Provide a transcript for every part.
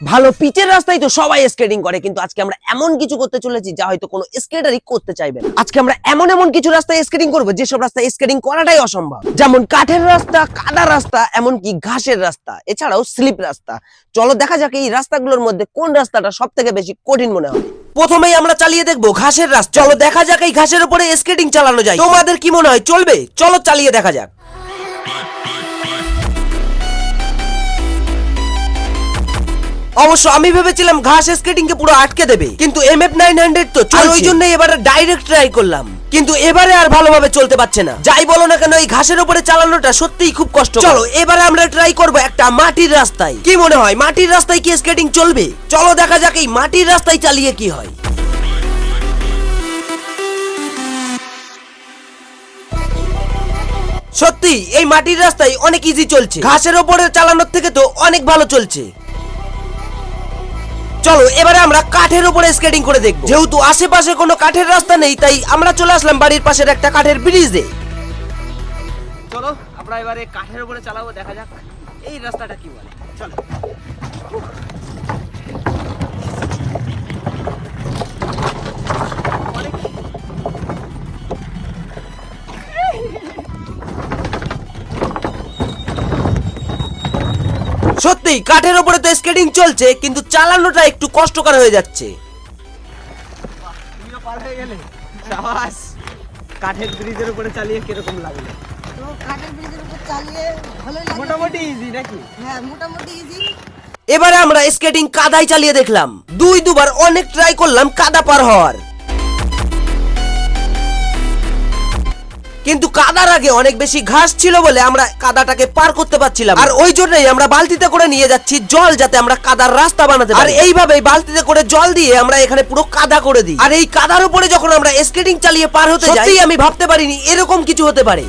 ভালো পিচের রাস্তায় তো সবাই স্কেটিং করে, কিন্তু আজকে আমরা এমন কিছু করতে চলেছি যা হয়তো কোনো স্কেটারই করতে চাইবে না। আজকে আমরা এমন এমন কিছু রাস্তায় স্কেটিং করব, যেসব রাস্তায় স্কেটিং করাটাই অসম্ভব। যেমন কাঠের রাস্তা, কাদা রাস্তা, এমনকি ঘাসের রাস্তা, এছাড়াও স্লিপ রাস্তা। চলো দেখা যাক এই রাস্তাগুলোর মধ্যে কোন রাস্তাটা সব থেকে বেশি কঠিন মনে হয়। প্রথমেই আমরা চালিয়ে দেখব ঘাসের রাস্তা। চলো দেখা যাক এই ঘাসের উপরে স্কেটিং চালানো যায়। তোমাদের কি মনে হয়, চলবে? চলো চালিয়ে দেখা যাক। অবশ্য আমি ভেবেছিলাম ঘাস স্কেটিং কে পুরো আটকে দেবে কিন্তু এম এফ নাইন হান্ড্রেড তো আর ওই জন্য এবারে ডাইরেক্ট ট্রাই করলাম। কিন্তু এবারে আর ভালোভাবে চলতে পারছে না। যাই বলো না কেন এই ঘাসের উপরে চালানোটা সত্যিই খুব কষ্ট চলো এবারে আমরা ট্রাই করব একটা মাটির রাস্তায়। কি মনে হয় মাটির রাস্তায় কি স্কেটিং চলবে? চলো দেখা যাক এই মাটির রাস্তায় চালিয়ে কি হয়। সত্যি এই মাটির রাস্তায় অনেক ইজি চলছে। ঘাসের ওপরে চালানোর থেকে তো অনেক ভালো চলছে। চলো, এবারে আমরা কাঠের উপরে স্কেটিং করে দেখব। যেহেতু আশেপাশে কোনো কাঠের রাস্তা নেই, তাই আমরা চলে আসলাম বাড়ির পাশের একটা কাঠের ব্রিজে। চলো, আমরা এবারে কাঠের উপরে চালাবো, দেখা যাক। এই রাস্তাটা কি বলে? চলো। সত্যি কাঠের উপরে তো স্কেটিং চলছে কিন্তু চালানোটা একটু কষ্টকর হয়ে যাচ্ছে। কাঠের ব্রিজের উপরে চালিয়ে কীরকম লাগল? কাঠের ব্রিজের উপর চালিয়ে ভালোই লাগে। মোটামুটি ইজি নাকি? হ্যাঁ মোটামুটি ইজি এবারে আমরা স্কেটিং কাদায় চালিয়ে দেখলাম। দুই দুবার অনেক ট্রাই করলাম কাদা পার হওয়ার। কিন্তু কাদার আগে অনেক বেশি ঘাস ছিল বলে আমরা কাদাটাকে পার করতে পারছিলাম আর ওই জন্যই আমরা বালতিতে করে নিয়ে যাচ্ছি জল যাতে আমরা কাদার রাস্তা বানাতে পারি। আর এইভাবে বালতিতে করে জল দিয়ে আমরা এখানে পুরো কাদা করে দিই। আর এই কাদার উপরে যখন আমরা স্কেটিং চালিয়ে পার হতে যাই আমি ভাবতে পারিনি এরকম কিছু হতে পারে।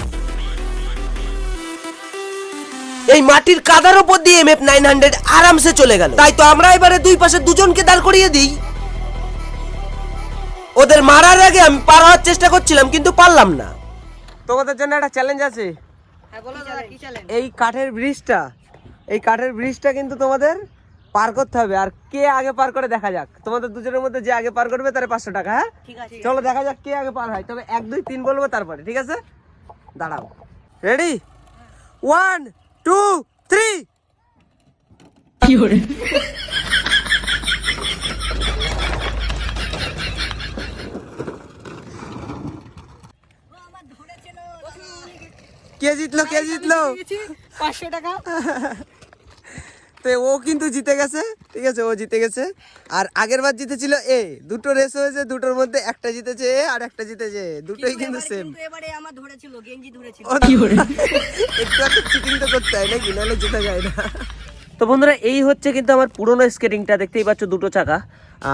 এই মাটির কাদার উপর দিয়ে এমএফ নাইন হান্ড্রেড আরামসে চলে গেল। তাই তো আমরা এবারে দুই পাশে দুজনকে দাঁড় করিয়ে দিই। ওদের মারার আগে আমি পার হওয়ার চেষ্টা করছিলাম কিন্তু পারলাম না। তোমাদের জন্য একটা চ্যালেঞ্জ আছে। হ্যাঁ এই কাঠের ব্রিজটা এই কাঠের ব্রিজটা কিন্তু তোমাদের পার করতে হবে। আর কে আগে পার করে দেখা যাক। তোমাদের দুজনের মধ্যে যে আগে পার করবে তার পাঁচশো টাকা হ্যাঁ? চলো দেখা যাক কে আগে পার হয়। তবে এক দুই তিন বলব তারপরে ঠিক আছে? দাঁড়াও। রেডি ওয়ান টু থ্রি কে জিতলো কে জিতলো? পাঁচশো টাকা। তো ও কিন্তু জিতে গেছে ঠিক আছে ও জিতে গেছে। আর আগের বার জিতেছিল এ দুটো রেস হয়েছে দুটোর মধ্যে একটা জিতেছে এ আর একটা জিতেছে এ। দুটোই কিন্তু সেম এবারে আমার ধরেছিল গেঞ্জি ধরেছিল। একটু একটা চিটিং তো করতে হয় নাকি? নাহলে জেতা যায় না। তো বন্ধুরা এই হচ্ছে কিন্তু আমার পুরনো স্কেটিংটা দেখতেই পাচ্ছ দুটো চাকা।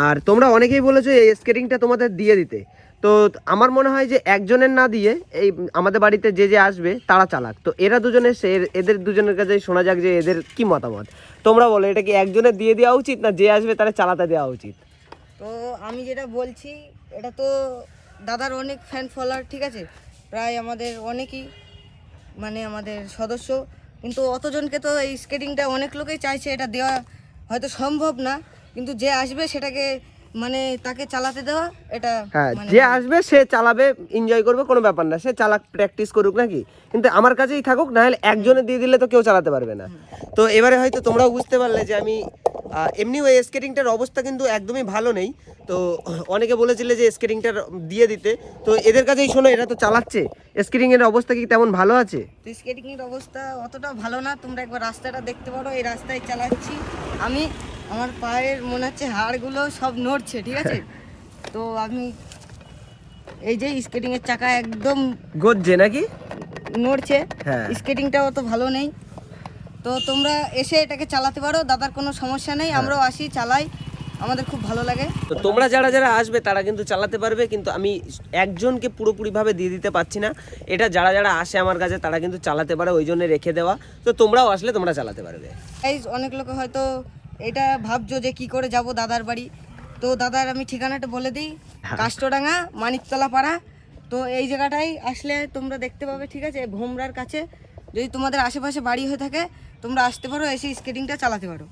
আর তোমরা অনেকেই বলেছ এই স্কেটিংটা তোমাদের দিয়ে দিতে। তো আমার মনে হয় যে একজনের না দিয়ে এই আমাদের বাড়িতে যে যে আসবে, তারা চালাক। তো এরা দুজনে সে, এদের দুজনের কাছে শোনা যাক যে এদের কি মতামত। তোমরা বলো, এটা কি একজনের দিয়ে দেওয়া উচিত না যে আসবে তারা চালাতে দেওয়া উচিত? তো আমি যেটা বলছি, এটা তো দাদার অনেক ফ্যান ফলোয়ার ঠিক আছে? প্রায় আমাদের অনেকই মানে আমাদের সদস্য। কিন্তু অতজনকে তো এই স্কেটিংটা অনেক লোকেই চাইছে, এটা দেওয়া হয়তো সম্ভব না। কিন্তু যে আসবে, সেটাকে মানে তাকে চালাতে দেওয়া এটা হ্যাঁ মানে যে আসবে সে চালাবে এনজয় করবে কোনো ব্যাপার না। সে চালাক প্র্যাকটিস করুক নাকি? কিন্তু আমার কাছেই থাকুক না হলে একজনে দিয়ে দিলে তো কেউ চালাতে পারবে না। তো এবারে হয়তো তোমরাও বুঝতে পারলে যে আমি এমনি ওই স্কেটিংটার অবস্থা কিন্তু একদমই ভালো নেই। তো অনেকে বলেছিলে যে স্কেটিংটা দিয়ে দিতে। তো এদের কাছেই শোনো এরা তো চালাচ্ছে। স্কেটিং এর অবস্থা কি তেমন ভালো আছে? তো স্কেটিং এর অবস্থা অতটা ভালো না। তোমরা একবার রাস্তাটা দেখতে পারো এই রাস্তায় চালাচ্ছি। আমি আমার পায়ের মনে হচ্ছে হাড়গুলো সব নড়ছে ঠিক আছে? তো আমি এই যে স্কেটিং এর চাকা একদম গজ্জে নাকি? নড়ছে। হ্যাঁ। স্কেটিংটা অত ভালো নেই। তো তোমরা এসে এটাকে চালাতে পারো দাদার কোনো সমস্যা নেই আমরাও আসি চালাই আমাদের খুব ভালো লাগে। তো তোমরা যারা যারা আসবে তারা কিন্তু চালাতে পারবে কিন্তু আমি একজনকে পুরোপুরিভাবে দিয়ে দিতে পারছি না। এটা যারা যারা আসে আমার কাছে তারা কিন্তু চালাতে পারে ওই জন্য রেখে দেওয়া। তো তোমরাও আসলে তোমরা চালাতে পারবে। এই অনেক লোক হয়তো এটা ভাবছ যে কি করে যাব দাদার বাড়ি? তো দাদার আমি ঠিকানাটা বলে দিই। কাষ্টডাঙ্গা মানিকতলা পাড়া তো এই জায়গাটাই আসলে তোমরা দেখতে পাবে ঠিক আছে? ভোমরার কাছে। যদি তোমাদের আশেপাশে বাড়ি হয়ে থাকে তোমরা আসতে পারো এসে স্কেটিংটা চালাতে পারো।